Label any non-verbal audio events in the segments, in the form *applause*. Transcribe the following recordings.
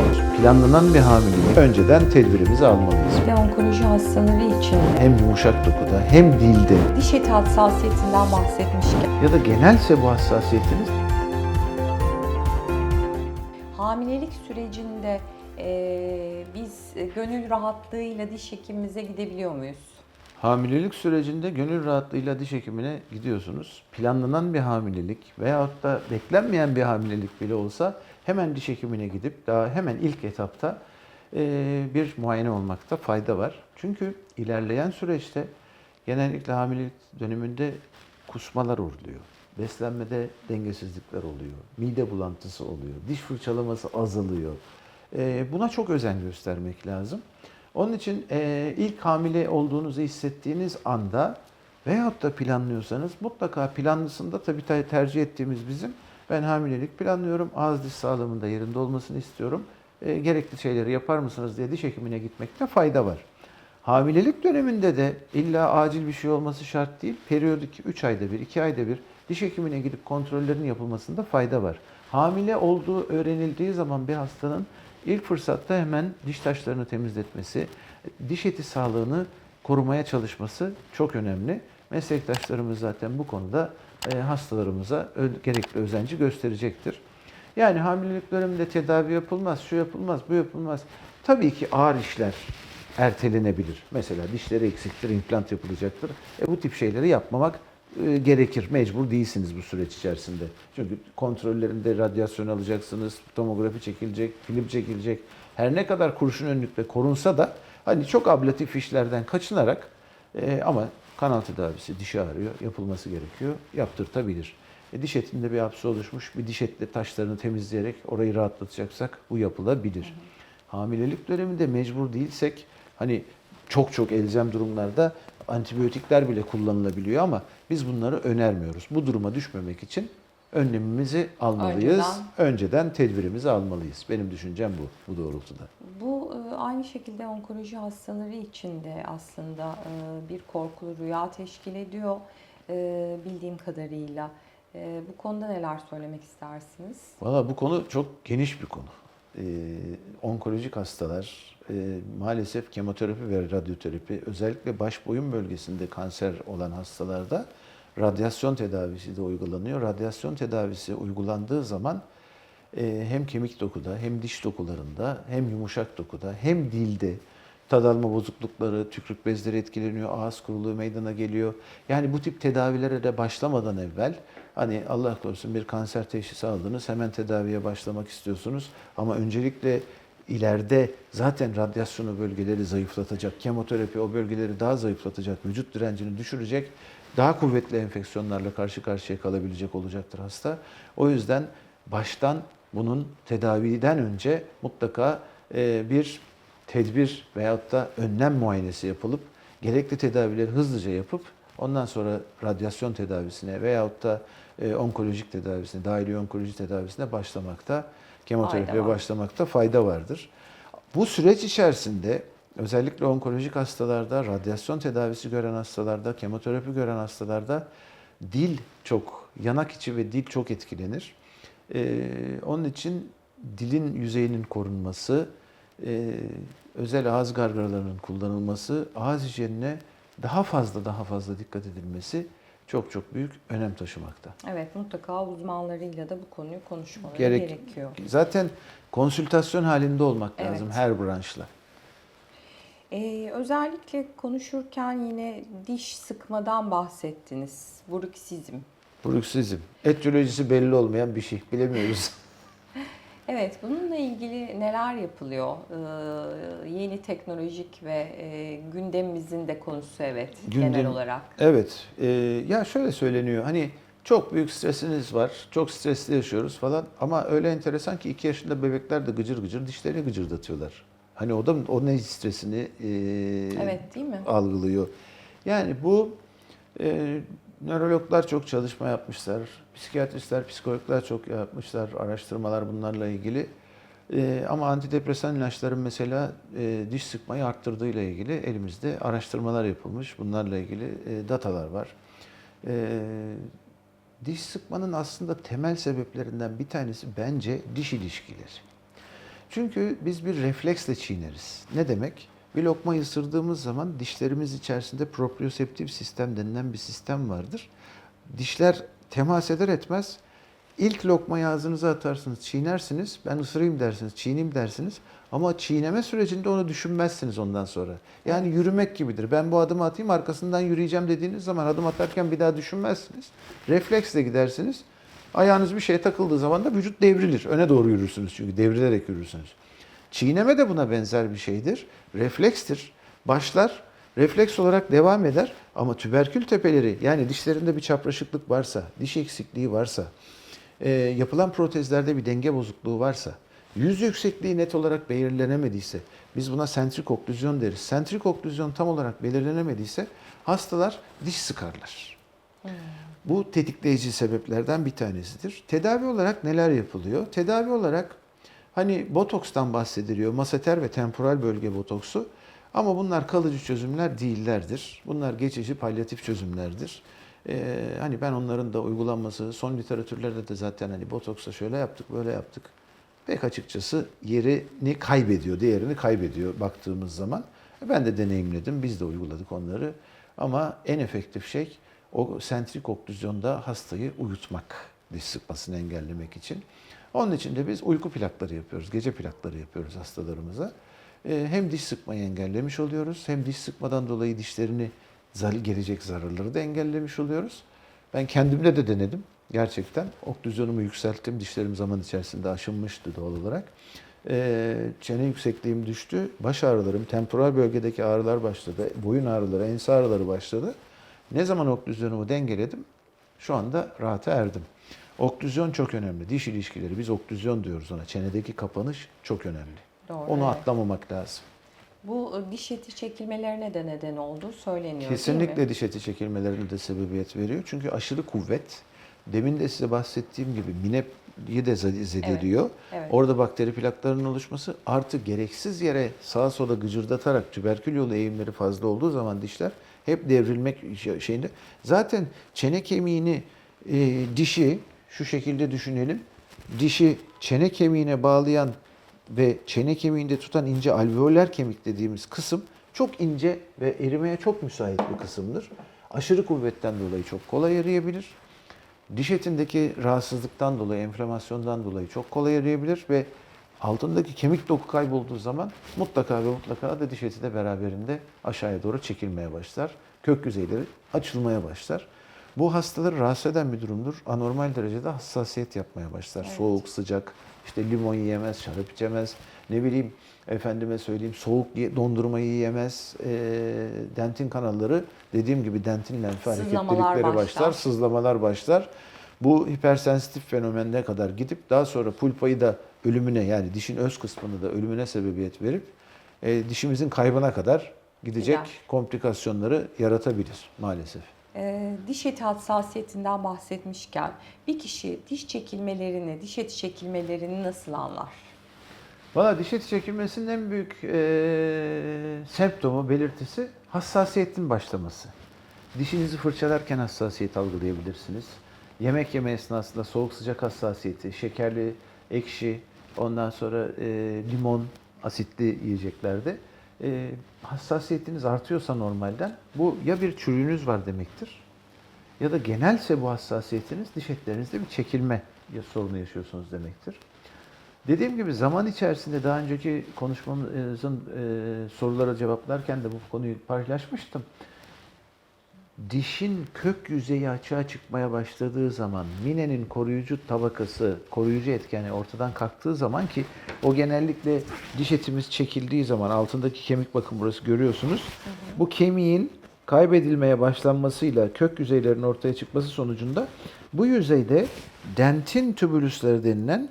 sürecinde Planlanan bir hamilelik önceden tedbirimizi almalıyız. ve onkoloji hastaları için Hem yumuşak dokuda hem dilde diş eti hassasiyetinden bahsetmişken ya da genelse bu hassasiyetiniz hamilelik sürecinde eee, biz gönül rahatlığıyla diş hekimimize gidebiliyor muyuz? Hamilelik sürecinde gönül rahatlığıyla diş hekimine gidiyorsunuz. Planlanan bir hamilelik veyahut da beklenmeyen bir hamilelik bile olsa hemen diş hekimine gidip daha hemen ilk etapta bir muayene olmakta fayda var. Çünkü ilerleyen süreçte genellikle hamilelik döneminde kusmalar oluyor. Beslenmede dengesizlikler oluyor. Mide bulantısı oluyor. Diş fırçalaması azalıyor. Buna çok özen göstermek lazım. Onun için ilk hamile olduğunuzu hissettiğiniz anda veyahut da planlıyorsanız mutlaka planlısında tabii te- tercih ettiğimiz bizim ben hamilelik planlıyorum. Ağız diş sağlığımın da yerinde olmasını istiyorum. Eee, gerekli şeyleri yapar mısınız diye diş hekimine gitmekte fayda var. Hamilelik döneminde de illa acil bir şey olması şart değil. Periyodik 3 ayda bir, 2 ayda bir diş hekimine gidip kontrollerin yapılmasında fayda var. Hamile olduğu öğrenildiği zaman bir hastanın ilk fırsatta hemen diş taşlarını temizletmesi, diş eti sağlığını korumaya çalışması çok önemli. Meslektaşlarımız zaten bu konuda e, hastalarımıza ö- gerekli özenci gösterecektir. Yani hamilelik döneminde tedavi yapılmaz, şu yapılmaz, bu yapılmaz. Tabii ki ağır işler ertelenebilir. Mesela dişleri eksiktir, implant yapılacaktır. E, bu tip şeyleri yapmamak e, gerekir. Mecbur değilsiniz bu süreç içerisinde. Çünkü kontrollerinde radyasyon alacaksınız, tomografi çekilecek, film çekilecek. Her ne kadar kurşun önlükle korunsa da hani çok ablatif işlerden kaçınarak e, ama kanal tedavisi dişi ağrıyor, yapılması gerekiyor, yaptırtabilir. E, diş etinde bir hapse oluşmuş, bir diş etle taşlarını temizleyerek orayı rahatlatacaksak bu yapılabilir. Hamilelik döneminde mecbur değilsek hani çok çok elzem durumlarda antibiyotikler bile kullanılabiliyor ama biz bunları önermiyoruz. Bu duruma düşmemek için önlemimizi almalıyız. Önceden. Önceden tedbirimizi almalıyız. Benim düşüncem bu, bu doğrultuda. Bu e, aynı şekilde onkoloji hastaları için de aslında e, bir korkulu rüya teşkil ediyor e, bildiğim kadarıyla. Bu konuda neler söylemek istersiniz? Valla bu konu çok geniş bir konu. Ee, onkolojik hastalar e, maalesef kemoterapi ve radyoterapi özellikle baş boyun bölgesinde kanser olan hastalarda radyasyon tedavisi de uygulanıyor. Radyasyon tedavisi uygulandığı zaman e, hem kemik dokuda hem diş dokularında hem yumuşak dokuda hem dilde tad alma bozuklukları, tükrük bezleri etkileniyor, ağız kuruluğu meydana geliyor. Yani bu tip tedavilere de başlamadan evvel hani Allah korusun bir kanser teşhisi aldınız hemen tedaviye başlamak istiyorsunuz ama öncelikle ileride zaten radyasyon o bölgeleri zayıflatacak, kemoterapi o bölgeleri daha zayıflatacak, vücut direncini düşürecek, daha kuvvetli enfeksiyonlarla karşı karşıya kalabilecek olacaktır hasta. O yüzden baştan bunun tedaviden önce mutlaka e, bir tedbir veyahut da önlem muayenesi yapılıp gerekli tedavileri hızlıca yapıp ondan sonra radyasyon tedavisine veyahut da e, onkolojik tedavisine, dahili onkoloji tedavisine başlamakta, kemoterapiye başlamakta fayda vardır. Bu süreç içerisinde özellikle onkolojik hastalarda, radyasyon tedavisi gören hastalarda, kemoterapi gören hastalarda dil çok, yanak içi ve dil çok etkilenir. Ee, onun için dilin yüzeyinin korunması, e, özel ağız gargaralarının kullanılması, ağız hijyenine daha fazla daha fazla dikkat edilmesi çok çok büyük önem taşımakta. Evet mutlaka uzmanlarıyla da bu konuyu konuşmaları Gerek- gerekiyor. Zaten konsültasyon halinde olmak Evet. lazım her branşla. Ee, özellikle konuşurken yine diş sıkmadan bahsettiniz. Bruksizm. Bruksizm. Etiyolojisi belli olmayan bir şey. Bilemiyoruz. *laughs* Evet, bununla ilgili neler yapılıyor? Ee, yeni teknolojik ve e, gündemimizin de konusu evet genel Gündem- olarak. Evet. e, ya şöyle söyleniyor. Hani çok büyük stresiniz var. Çok stresli yaşıyoruz falan. Ama öyle enteresan ki 2 yaşında bebekler de gıcır gıcır dişlerini gıcırdatıyorlar. Hani o da o ne stresini e, Evet değil mi? algılıyor. Yani bu e, nörologlar çok çalışma yapmışlar. Psikiyatristler, psikologlar çok yapmışlar. Araştırmalar bunlarla ilgili. E, ama antidepresan ilaçların mesela e, diş sıkmayı arttırdığıyla ilgili elimizde araştırmalar yapılmış. Bunlarla ilgili e, datalar var. E, diş sıkmanın aslında temel sebeplerinden bir tanesi bence diş ilişkileri. Çünkü biz bir refleksle çiğneriz. Ne demek? Bir lokma ısırdığımız zaman dişlerimiz içerisinde proprioseptif sistem denilen bir sistem vardır. Dişler temas eder etmez ilk lokmayı ağzınıza atarsınız, çiğnersiniz. Ben ısırayım dersiniz, çiğneyim dersiniz. Ama çiğneme sürecinde onu düşünmezsiniz ondan sonra. Yani yürümek gibidir. Ben bu adımı atayım arkasından yürüyeceğim dediğiniz zaman adım atarken bir daha düşünmezsiniz. Refleksle gidersiniz. Ayağınız bir şeye takıldığı zaman da vücut devrilir. Öne doğru yürürsünüz çünkü devrilerek yürürsünüz. Çiğneme de buna benzer bir şeydir. Reflekstir. Başlar, refleks olarak devam eder ama tüberkül tepeleri yani dişlerinde bir çapraşıklık varsa, diş eksikliği varsa, e, yapılan protezlerde bir denge bozukluğu varsa, yüz yüksekliği net olarak belirlenemediyse, biz buna sentrik oklüzyon deriz. Sentrik oklüzyon tam olarak belirlenemediyse hastalar diş sıkarlar. Bu tetikleyici sebeplerden bir tanesidir. Tedavi olarak neler yapılıyor? Tedavi olarak hani botokstan bahsediliyor. Maseter ve temporal bölge botoksu. Ama bunlar kalıcı çözümler değillerdir. Bunlar geçici palyatif çözümlerdir. Ee, hani ben onların da uygulanması, son literatürlerde de zaten hani botoksa şöyle yaptık, böyle yaptık. Pek açıkçası yerini kaybediyor, değerini kaybediyor baktığımız zaman. Ben de deneyimledim, biz de uyguladık onları. Ama en efektif şey o sentrik oklüzyonda hastayı uyutmak, diş sıkmasını engellemek için. Onun için de biz uyku plakları yapıyoruz, gece plakları yapıyoruz hastalarımıza. Ee, Hem diş sıkmayı engellemiş oluyoruz, hem diş sıkmadan dolayı dişlerini gelecek zararları da engellemiş oluyoruz. Ben kendimde de denedim gerçekten. Oklüzyonumu yükselttim, dişlerim zaman içerisinde aşınmıştı doğal olarak. Ee, çene yüksekliğim düştü, baş ağrılarım, temporal bölgedeki ağrılar başladı, boyun ağrıları, ense ağrıları başladı. Ne zaman oklüzyonumu dengeledim, şu anda rahata erdim. Oklüzyon çok önemli. Diş ilişkileri, biz oklüzyon diyoruz ona. Çenedeki kapanış çok önemli. Doğru. Onu evet. atlamamak lazım. Bu e, diş eti çekilmelerine de neden olduğu söyleniyor? Kesinlikle diş eti çekilmelerine de sebebiyet veriyor. Çünkü aşırı kuvvet, demin de size bahsettiğim gibi mineyi de zed- zedeliyor. evet. Orada bakteri plaklarının oluşması artı gereksiz yere sağa sola gıcırdatarak tüberkül yolu eğimleri fazla olduğu zaman dişler hep devrilmek şey- şeyinde. Zaten çene kemiğini e, dişi şu şekilde düşünelim. Dişi çene kemiğine bağlayan ve çene kemiğinde tutan ince alveoler kemik dediğimiz kısım çok ince ve erimeye çok müsait bir kısımdır. Aşırı kuvvetten dolayı çok kolay eriyebilir. Diş etindeki rahatsızlıktan dolayı, enflamasyondan dolayı çok kolay eriyebilir ve altındaki kemik doku kaybolduğu zaman mutlaka ve mutlaka da diş eti de beraberinde aşağıya doğru çekilmeye başlar. Kök yüzeyleri açılmaya başlar. Bu hastaları rahatsız eden bir durumdur. Anormal derecede hassasiyet yapmaya başlar. Evet. Soğuk, sıcak, işte limon yiyemez, şarap içemez, ne bileyim efendime söyleyeyim soğuk dondurmayı yiyemez. E, dentin kanalları dediğim gibi dentin lenfi hareketlilikleri başlar, başlar. sızlamalar başlar. Bu hipersensitif fenomenine kadar gidip daha sonra pulpayı da ölümüne yani dişin öz kısmını da ölümüne sebebiyet verip e, dişimizin kaybına kadar gidecek Gider. komplikasyonları yaratabilir maalesef. Ee, diş eti hassasiyetinden bahsetmişken bir kişi diş çekilmelerini, diş eti çekilmelerini nasıl anlar? Valla diş eti çekilmesinin en büyük e, semptomu, belirtisi hassasiyetin başlaması. Dişinizi fırçalarken hassasiyet algılayabilirsiniz. Yemek yeme esnasında soğuk sıcak hassasiyeti, şekerli, ekşi, ondan sonra e, limon, asitli yiyeceklerde e, hassasiyetiniz artıyorsa normalden bu ya bir çürüğünüz var demektir ya da genelse bu hassasiyetiniz diş etlerinizde bir çekilme sorunu yaşıyorsunuz demektir. Dediğim gibi zaman içerisinde daha önceki konuşmamızın e, sorulara cevaplarken de bu konuyu paylaşmıştım. Dişin kök yüzeyi açığa çıkmaya başladığı zaman minenin koruyucu tabakası, koruyucu etkeni ortadan kalktığı zaman ki o genellikle diş etimiz çekildiği zaman altındaki kemik bakın burası görüyorsunuz. Bu kemiğin kaybedilmeye başlanmasıyla kök yüzeylerin ortaya çıkması sonucunda bu yüzeyde dentin tübülüsleri denilen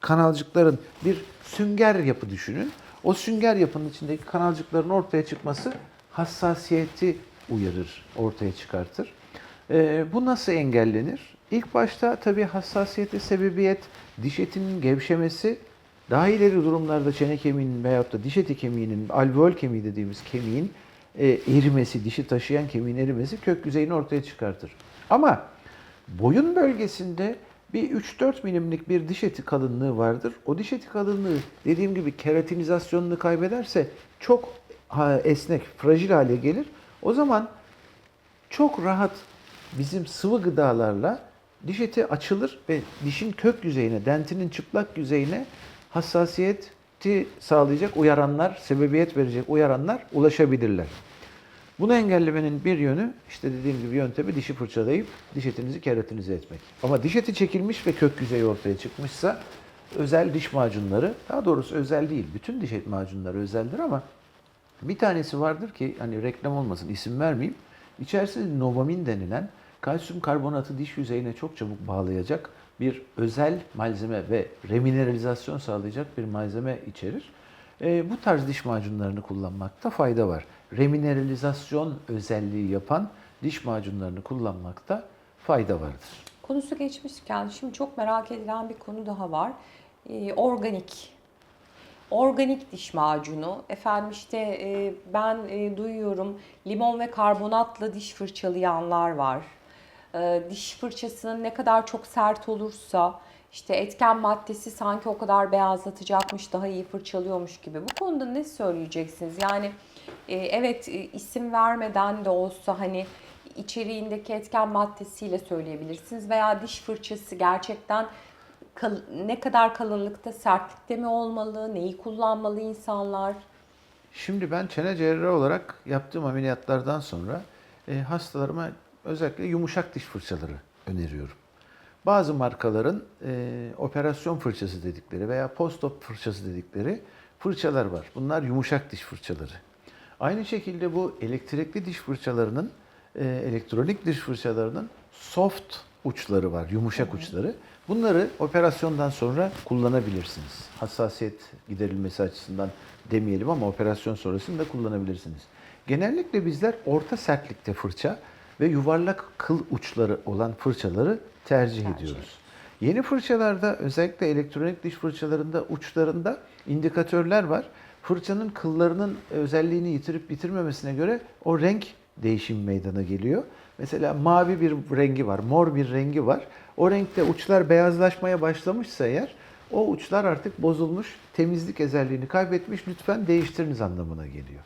kanalcıkların bir sünger yapı düşünün. O sünger yapının içindeki kanalcıkların ortaya çıkması hassasiyeti uyarır, ortaya çıkartır. Ee, bu nasıl engellenir? İlk başta tabii hassasiyete sebebiyet diş etinin gevşemesi, daha ileri durumlarda çene kemiğinin veyahut da diş eti kemiğinin, alveol kemiği dediğimiz kemiğin e, erimesi, dişi taşıyan kemiğin erimesi kök yüzeyini ortaya çıkartır. Ama boyun bölgesinde Bir 3-4 milimlik bir diş eti kalınlığı vardır. O diş eti kalınlığı dediğim gibi keratinizasyonunu kaybederse çok esnek, fragil hale gelir. O zaman çok rahat bizim sıvı gıdalarla diş eti açılır ve dişin kök yüzeyine, dentinin çıplak yüzeyine hassasiyeti sağlayacak uyaranlar, sebebiyet verecek uyaranlar ulaşabilirler. Bunu engellemenin bir yönü işte dediğim gibi yöntemi dişi fırçalayıp diş etinizi keratinize etmek. Ama diş eti çekilmiş ve kök yüzeyi ortaya çıkmışsa özel diş macunları, daha doğrusu özel değil, bütün diş et macunları özeldir ama bir tanesi vardır ki hani reklam olmasın isim vermeyeyim. İçerisinde novamin denilen kalsiyum karbonatı diş yüzeyine çok çabuk bağlayacak bir özel malzeme ve remineralizasyon sağlayacak bir malzeme içerir. Ee, bu tarz diş macunlarını kullanmakta fayda var. Remineralizasyon özelliği yapan diş macunlarını kullanmakta fayda vardır. Konusu geçmişken şimdi çok merak edilen bir konu daha var. Ee, organik. Organik diş macunu. Efendim işte e, ben e, duyuyorum limon ve karbonatla diş fırçalayanlar var. Ee, diş fırçasının ne kadar çok sert olursa işte etken maddesi sanki o kadar beyazlatacakmış, daha iyi fırçalıyormuş gibi. Bu konuda ne söyleyeceksiniz? Yani e, evet e, isim vermeden de olsa hani içeriğindeki etken maddesiyle söyleyebilirsiniz veya diş fırçası gerçekten kal- ne kadar kalınlıkta, sertlikte mi olmalı, neyi kullanmalı insanlar? Şimdi ben çene cerrahı olarak yaptığım ameliyatlardan sonra e, hastalarıma özellikle yumuşak diş fırçaları öneriyorum. Bazı markaların e, operasyon fırçası dedikleri veya post-op fırçası dedikleri fırçalar var. Bunlar yumuşak diş fırçaları. Aynı şekilde bu elektrikli diş fırçalarının, e, elektronik diş fırçalarının soft uçları var, yumuşak uçları. Bunları operasyondan sonra kullanabilirsiniz. Hassasiyet giderilmesi açısından demeyelim ama operasyon sonrasında kullanabilirsiniz. Genellikle bizler orta sertlikte fırça ve yuvarlak kıl uçları olan fırçaları tercih, Tercih. ediyoruz. Yeni fırçalarda özellikle elektronik diş fırçalarında uçlarında indikatörler var. Fırçanın kıllarının özelliğini yitirip bitirmemesine göre o renk değişim meydana geliyor. Mesela mavi bir rengi var, mor bir rengi var. O renkte uçlar beyazlaşmaya başlamışsa eğer o uçlar artık bozulmuş, temizlik özelliğini kaybetmiş. Lütfen değiştiriniz anlamına geliyor.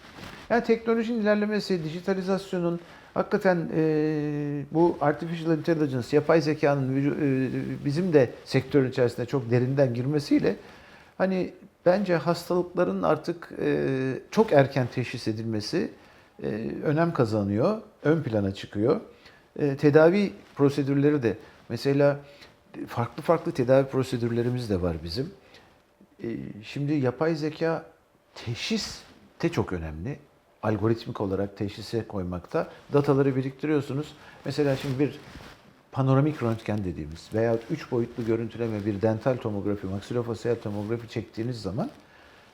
Yani teknolojinin ilerlemesi, dijitalizasyonun, hakikaten e, bu artificial intelligence, yapay zekanın e, bizim de sektörün içerisinde çok derinden girmesiyle hani bence hastalıkların artık e, çok erken teşhis edilmesi önem kazanıyor, ön plana çıkıyor. E, tedavi prosedürleri de mesela farklı farklı tedavi prosedürlerimiz de var bizim. E, Şimdi yapay zeka teşhis de çok önemli. Algoritmik olarak teşhise koymakta. Dataları biriktiriyorsunuz. Mesela şimdi bir panoramik röntgen dediğimiz veya üç boyutlu görüntüleme bir dental tomografi, maksilofasyal tomografi çektiğiniz zaman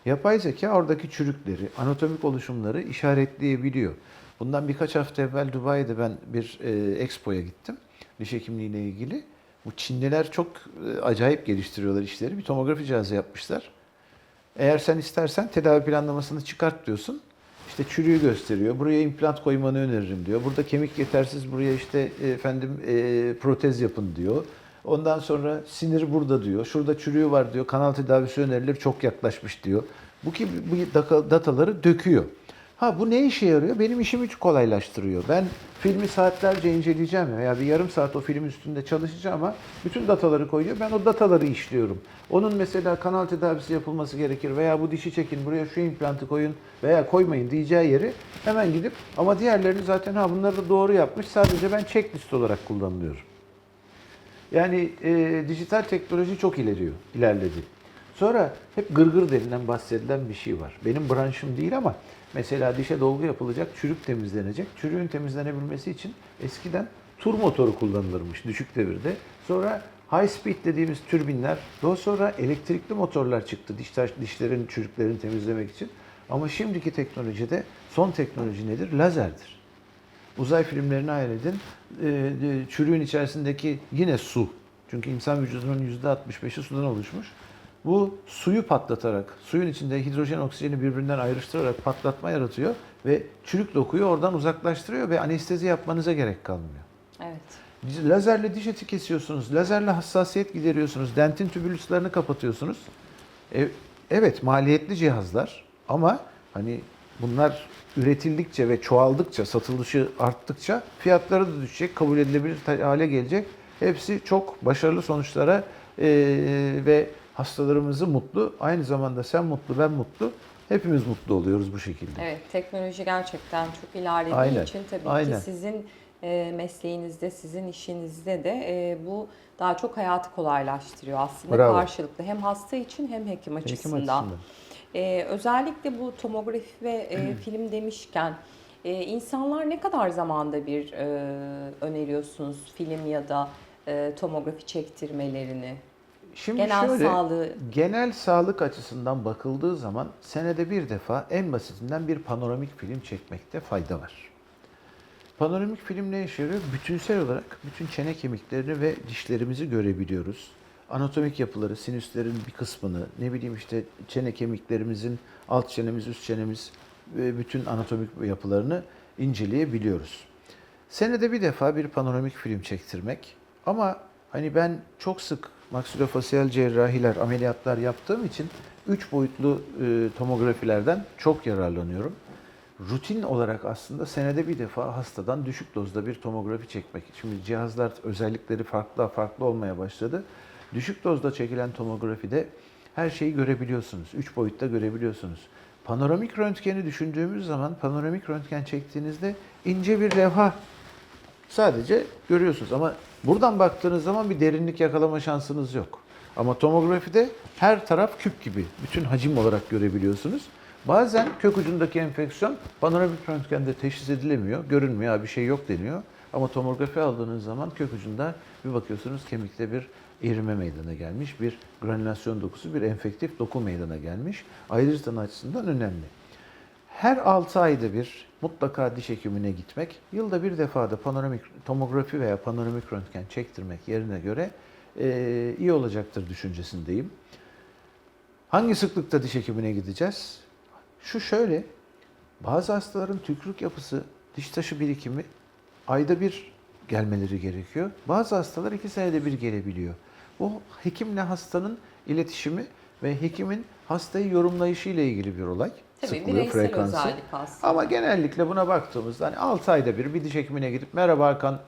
yapay zeka oradaki çürükleri, anatomik oluşumları işaretleyebiliyor. Bundan birkaç hafta evvel Dubai'de ben bir e, expo'ya gittim. Diş hekimliğiyle ilgili. Bu Çinliler çok e, acayip geliştiriyorlar işleri. Bir tomografi cihazı yapmışlar. Eğer sen istersen tedavi planlamasını çıkart diyorsun. İşte çürüğü gösteriyor. Buraya implant koymanı öneririm diyor. Burada kemik yetersiz buraya işte e, efendim e, protez yapın diyor. Ondan sonra sinir burada diyor. Şurada çürüğü var diyor. Kanal tedavisi önerilir çok yaklaşmış diyor. Bu ki bu dataları döküyor. Ha bu ne işe yarıyor? Benim işimi kolaylaştırıyor. Ben filmi saatlerce inceleyeceğim veya bir yarım saat o film üstünde çalışacağım ama bütün dataları koyuyor. Ben o dataları işliyorum. Onun mesela kanal tedavisi yapılması gerekir veya bu dişi çekin buraya şu implantı koyun veya koymayın diyeceği yeri hemen gidip ama diğerlerini zaten ha bunları da doğru yapmış. Sadece ben checklist olarak kullanılıyorum. Yani e, dijital teknoloji çok ileriyor, ilerledi. Sonra hep gırgır denilen bahsedilen bir şey var. Benim branşım değil ama mesela dişe dolgu yapılacak, çürük temizlenecek. Çürüğün temizlenebilmesi için eskiden tur motoru kullanılırmış düşük devirde. Sonra high speed dediğimiz türbinler, daha sonra elektrikli motorlar çıktı diş dişlerin, çürüklerini temizlemek için. Ama şimdiki teknolojide son teknoloji nedir? Lazerdir. Uzay filmlerini hayal edin. Ee, e, çürüğün içerisindeki yine su. Çünkü insan vücudunun %65'i sudan oluşmuş. Bu suyu patlatarak, suyun içinde hidrojen oksijeni birbirinden ayrıştırarak patlatma yaratıyor ve çürük dokuyu oradan uzaklaştırıyor ve anestezi yapmanıza gerek kalmıyor. Evet. Lazerle diş eti kesiyorsunuz. Lazerle hassasiyet gideriyorsunuz. Dentin tübülüslerini kapatıyorsunuz. E, evet maliyetli cihazlar ama hani bunlar üretildikçe ve çoğaldıkça, satılışı arttıkça fiyatları da düşecek, kabul edilebilir hale gelecek. Hepsi çok başarılı sonuçlara e, ve hastalarımızı mutlu, aynı zamanda sen mutlu, ben mutlu, hepimiz mutlu oluyoruz bu şekilde. Evet, teknoloji gerçekten çok ilerlediği Aynen, için tabii aynen. ki sizin mesleğinizde, sizin işinizde de bu daha çok hayatı kolaylaştırıyor aslında Bravo. karşılıklı. Hem hasta için hem hekim Hekim açısından. E, özellikle bu tomografi ve e, film demişken e, insanlar ne kadar zamanda bir e, öneriyorsunuz film ya da e, tomografi çektirmelerini? Şimdi Genel şöyle, sağlığı genel sağlık açısından bakıldığı zaman senede bir defa en basitinden bir panoramik film çekmekte fayda var. Panoramik film ne işe yarıyor? Bütünsel olarak bütün çene kemiklerini ve dişlerimizi görebiliyoruz. Anatomik yapıları, sinüslerin bir kısmını, ne bileyim işte çene kemiklerimizin alt çenemiz, üst çenemiz ve bütün anatomik yapılarını inceleyebiliyoruz. Senede bir defa bir panoramik film çektirmek ama hani ben çok sık maksilofasyal cerrahiler, ameliyatlar yaptığım için 3 boyutlu e, tomografilerden çok yararlanıyorum. Rutin olarak aslında senede bir defa hastadan düşük dozda bir tomografi çekmek. Şimdi cihazlar özellikleri farklı farklı olmaya başladı. Düşük dozda çekilen tomografide her şeyi görebiliyorsunuz. 3 boyutta görebiliyorsunuz. Panoramik röntgeni düşündüğümüz zaman panoramik röntgen çektiğinizde ince bir levha Sadece görüyorsunuz ama buradan baktığınız zaman bir derinlik yakalama şansınız yok. Ama tomografide her taraf küp gibi bütün hacim olarak görebiliyorsunuz. Bazen kök ucundaki enfeksiyon panoramik röntgende teşhis edilemiyor, görünmüyor, "Ha, bir şey yok deniyor. Ama tomografi aldığınız zaman kök ucunda bir bakıyorsunuz kemikte bir erime meydana gelmiş, bir granülasyon dokusu, bir enfektif doku meydana gelmiş. Ayrıca açısından önemli. Her 6 ayda bir mutlaka diş hekimine gitmek, yılda bir defa da panoramik tomografi veya panoramik röntgen çektirmek yerine göre eee, iyi olacaktır düşüncesindeyim. Hangi sıklıkta diş hekimine gideceğiz? Şu şöyle, bazı hastaların tükrük yapısı, diş taşı birikimi ayda bir gelmeleri gerekiyor. Bazı hastalar iki senede bir gelebiliyor. Bu hekimle hastanın iletişimi ve hekimin hastayı yorumlayışı ile ilgili bir olay. tabii Sıklığı, bireysel frekansı. özellik aslında. Ama genellikle buna baktığımızda hani 6 ayda bir bir diş hekimine gidip merhaba Hakan,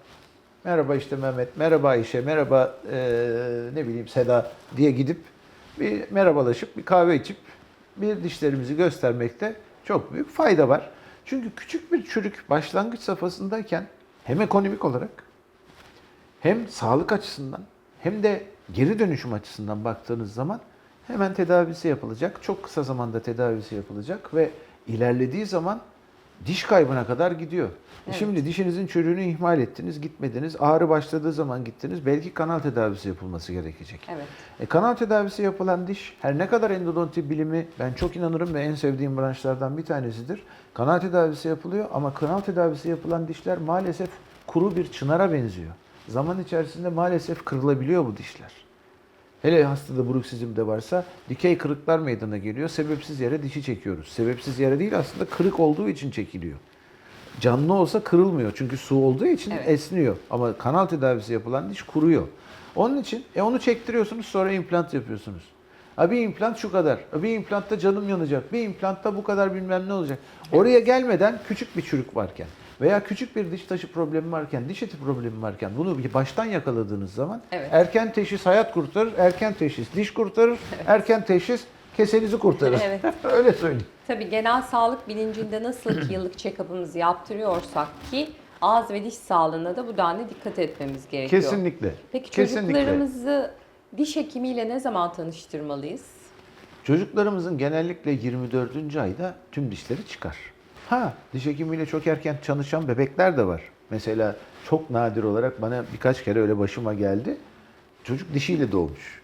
merhaba işte Mehmet, merhaba Ayşe, merhaba eee, ne bileyim Seda diye gidip bir merhabalaşıp bir kahve içip bir dişlerimizi göstermekte çok büyük fayda var. Çünkü küçük bir çürük başlangıç safhasındayken hem ekonomik olarak hem sağlık açısından hem de geri dönüşüm açısından baktığınız zaman hemen tedavisi yapılacak. Çok kısa zamanda tedavisi yapılacak ve ilerlediği zaman diş kaybına kadar gidiyor. E Evet. Şimdi dişinizin çürüğünü ihmal ettiniz, gitmediniz. Ağrı başladığı zaman gittiniz. Belki kanal tedavisi yapılması gerekecek. Evet. E, kanal tedavisi yapılan diş her ne kadar endodonti bilimi ben çok inanırım ve en sevdiğim branşlardan bir tanesidir. Kanal tedavisi yapılıyor ama kanal tedavisi yapılan dişler maalesef kuru bir çınara benziyor. Zaman içerisinde maalesef kırılabiliyor bu dişler. Hele hastada bruksizm de varsa dikey kırıklar meydana geliyor. Sebepsiz yere dişi çekiyoruz. Sebepsiz yere değil aslında kırık olduğu için çekiliyor. Canlı olsa kırılmıyor çünkü su olduğu için Evet. esniyor. Ama kanal tedavisi yapılan diş kuruyor. Onun için e onu çektiriyorsunuz sonra implant yapıyorsunuz. Ha bir implant şu kadar. Ha bir implantta canım yanacak. Bir implantta bu kadar bilmem ne olacak. Oraya gelmeden küçük bir çürük varken veya küçük bir diş taşı problemi varken, diş eti problemi varken bunu baştan yakaladığınız zaman Evet. erken teşhis hayat kurtarır, erken teşhis diş kurtarır, erken teşhis kesenizi kurtarır. Evet. *laughs* Öyle söyleyeyim. Tabii genel sağlık bilincinde nasıl ki yıllık check-up'ımızı yaptırıyorsak ki ağız ve diş sağlığına da bu denli dikkat etmemiz gerekiyor. Kesinlikle. Peki Kesinlikle. çocuklarımızı diş hekimiyle ne zaman tanıştırmalıyız? Çocuklarımızın genellikle 24. ayda tüm dişleri çıkar. Ha, diş hekimiyle çok erken çalışan bebekler de var. Mesela çok nadir olarak bana birkaç kere öyle başıma geldi. Çocuk dişiyle doğmuş.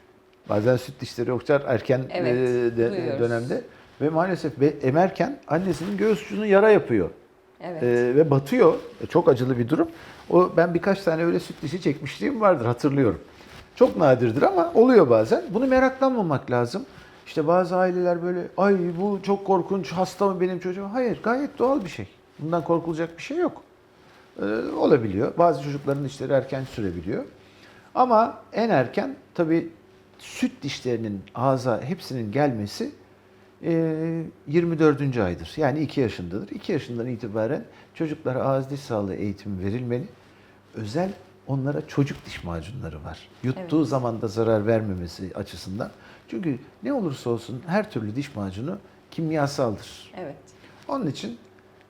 Bazen süt dişleri yoksa erken Evet, e, de- duyuyoruz. dönemde ve maalesef emerken annesinin göğüs ucunu yara yapıyor. Evet. Ee, ve batıyor. E, Çok acılı bir durum. O ben birkaç tane öyle süt dişi çekmişliğim vardır hatırlıyorum. Çok nadirdir ama oluyor bazen. Bunu meraklanmamak lazım. İşte bazı aileler böyle ay bu çok korkunç hasta mı benim çocuğum? Hayır gayet doğal bir şey. Bundan korkulacak bir şey yok. e, olabiliyor. Bazı çocukların dişleri erken sürebiliyor. Ama en erken tabii süt dişlerinin ağza hepsinin gelmesi e, 24. aydır. Yani 2 yaşındadır. 2 yaşından itibaren çocuklara ağız diş sağlığı eğitimi verilmeli. Özel onlara çocuk diş macunları var. Yuttuğu Evet. zaman da zarar vermemesi açısından. Çünkü ne olursa olsun her türlü diş macunu kimyasaldır. Evet. Onun için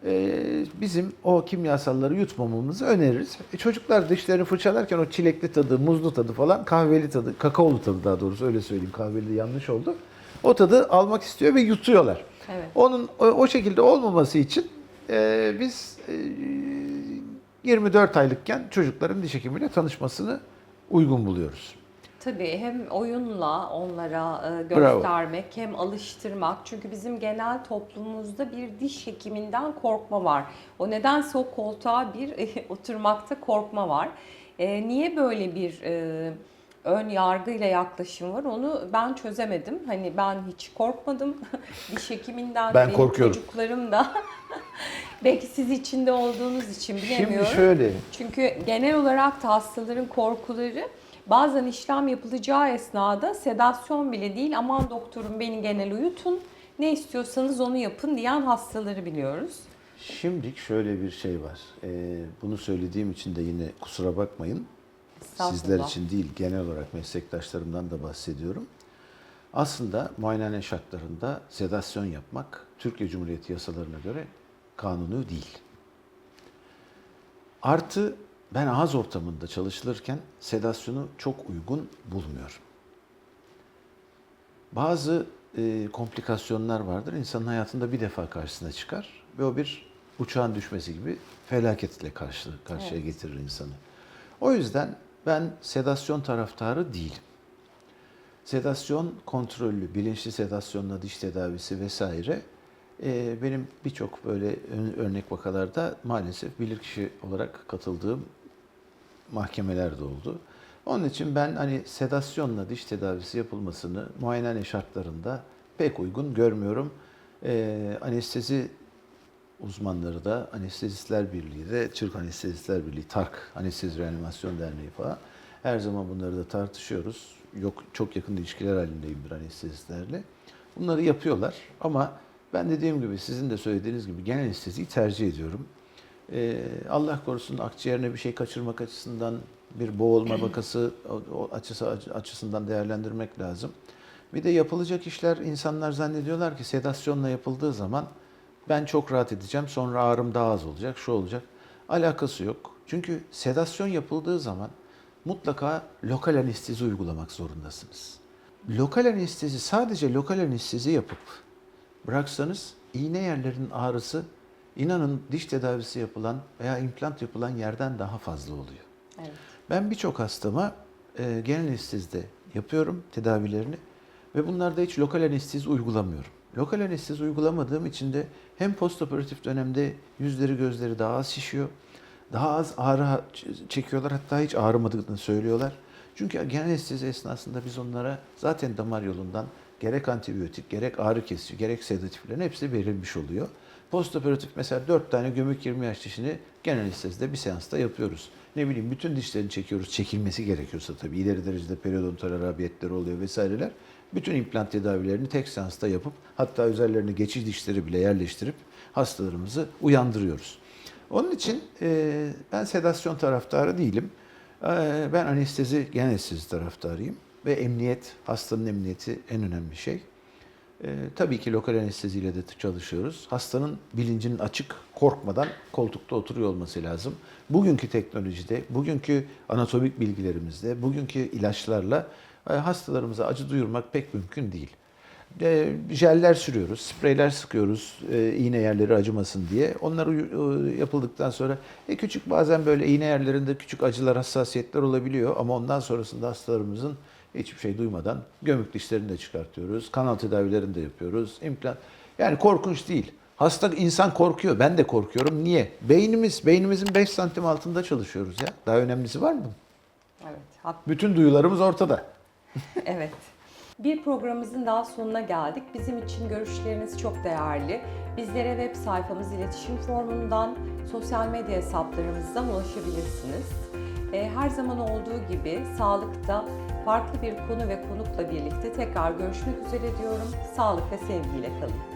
e, bizim o kimyasalları yutmamamızı öneririz. E, çocuklar dişlerini fırçalarken o çilekli tadı, muzlu tadı falan, kahveli tadı, kakaolu tadı daha doğrusu öyle söyleyeyim. Kahveli de yanlış oldu. O tadı almak istiyor ve yutuyorlar. Evet. Onun o, o şekilde olmaması için e, biz e, 24 aylıkken çocukların diş hekimiyle tanışmasını uygun buluyoruz. Tabii hem oyunla onlara e, Bravo. göstermek hem alıştırmak. Çünkü bizim genel toplumumuzda bir diş hekiminden korkma var. O nedense o koltuğa bir *laughs* oturmakta korkma var. E, niye böyle bir e, ön yargıyla yaklaşım var onu ben çözemedim. Hani ben hiç korkmadım *laughs* diş hekiminden. Ben benim korkuyorum. Çocuklarım da *laughs* belki siz içinde olduğunuz için bilemiyorum. Şimdi şöyle, Çünkü genel olarak da hastaların korkuları bazen işlem yapılacağı esnada sedasyon bile değil aman doktorum beni genel uyutun ne istiyorsanız onu yapın diyen hastaları biliyoruz. Şimdilik şöyle bir şey var. Ee, bunu söylediğim için de yine kusura bakmayın. Sizler için değil, genel olarak meslektaşlarımdan da bahsediyorum. Aslında muayenehane şartlarında sedasyon yapmak Türkiye Cumhuriyeti yasalarına göre kanunu değil. Artı ben ağız ortamında çalışılırken sedasyonu çok uygun bulmuyorum. Bazı e, komplikasyonlar vardır. İnsanın hayatında bir defa karşısına çıkar ve o bir uçağın düşmesi gibi felaketle karşı karşıya Evet. getirir insanı. O yüzden ben sedasyon taraftarı değilim. Sedasyon kontrollü, bilinçli sedasyonla diş tedavisi vesaire e, benim birçok böyle örnek vakalarda maalesef bilirkişi olarak katıldığım mahkemeler de oldu. Onun için ben hani sedasyonla diş tedavisi yapılmasını muayenehane şartlarında pek uygun görmüyorum. Ee, anestezi uzmanları da Anestezistler Birliği de Türk Anestezistler Birliği TARK Anestezi Reanimasyon Derneği falan her zaman bunları da tartışıyoruz. Yok çok yakın ilişkiler halindeyimdir anestezistlerle. Bunları yapıyorlar ama ben dediğim gibi sizin de söylediğiniz gibi genel anesteziyi tercih ediyorum. Ee, Allah korusun akciğerine bir şey kaçırmak açısından bir boğulma vakası açısı açısından değerlendirmek lazım. Bir de yapılacak işler insanlar zannediyorlar ki sedasyonla yapıldığı zaman ben çok rahat edeceğim sonra ağrım daha az olacak şu olacak. Alakası yok. Çünkü sedasyon yapıldığı zaman mutlaka lokal anestezi uygulamak zorundasınız. Lokal anestezi sadece lokal anestezi yapıp bıraksanız iğne yerlerinin ağrısı inanın diş tedavisi yapılan veya implant yapılan yerden daha fazla oluyor. Evet. Ben birçok hastama e, genel anestezide yapıyorum tedavilerini ve bunlarda hiç lokal anestezi uygulamıyorum. Lokal anestezi uygulamadığım için de hem postoperatif dönemde yüzleri gözleri daha az şişiyor, daha az ağrı çekiyorlar hatta hiç ağrımadığını söylüyorlar. Çünkü genel anestezi esnasında biz onlara zaten damar yolundan gerek antibiyotik, gerek ağrı kesici, gerek sedatiflerin hepsi verilmiş oluyor. Postoperatif mesela 4 tane gömük 20 yaş dişini genel anestezide bir seansta yapıyoruz. Ne bileyim bütün dişlerini çekiyoruz. Çekilmesi gerekiyorsa tabii ileri derecede periodontal harabiyetleri oluyor vesaireler. Bütün implant tedavilerini tek seansta yapıp hatta üzerlerine geçici dişleri bile yerleştirip hastalarımızı uyandırıyoruz. Onun için e, ben sedasyon taraftarı değilim. E, ben anestezi, genel anestezi taraftarıyım. Ve emniyet, hastanın emniyeti en önemli şey. Ee, tabii ki lokal anesteziyle de çalışıyoruz. Hastanın bilincinin açık, korkmadan koltukta oturuyor olması lazım. Bugünkü teknolojide, bugünkü anatomik bilgilerimizde, bünkü ilaçlarla e, hastalarımıza acı duyurmak pek mümkün değil. E, jeller sürüyoruz, spreyler sıkıyoruz e, iğne yerleri acımasın diye. Onlar e, yapıldıktan sonra e, küçük bazen böyle iğne yerlerinde küçük acılar, hassasiyetler olabiliyor ama ondan sonrasında hastalarımızın hiçbir şey duymadan gömük dişlerini de çıkartıyoruz, kanal tedavilerini de yapıyoruz, implant. Yani korkunç değil. Hasta insan korkuyor. Ben de korkuyorum. Niye? Beynimiz, beynimizin 5 santim altında çalışıyoruz ya. Daha önemlisi var mı? Evet. Hak- Bütün duyularımız ortada. *laughs* Evet. Bir programımızın daha sonuna geldik. Bizim için görüşleriniz çok değerli. Bizlere web sayfamız iletişim formundan, sosyal medya hesaplarımızdan ulaşabilirsiniz. Ee, Her zaman olduğu gibi sağlıkta farklı bir konu ve konukla birlikte tekrar görüşmek üzere diyorum. Sağlık ve sevgiyle kalın.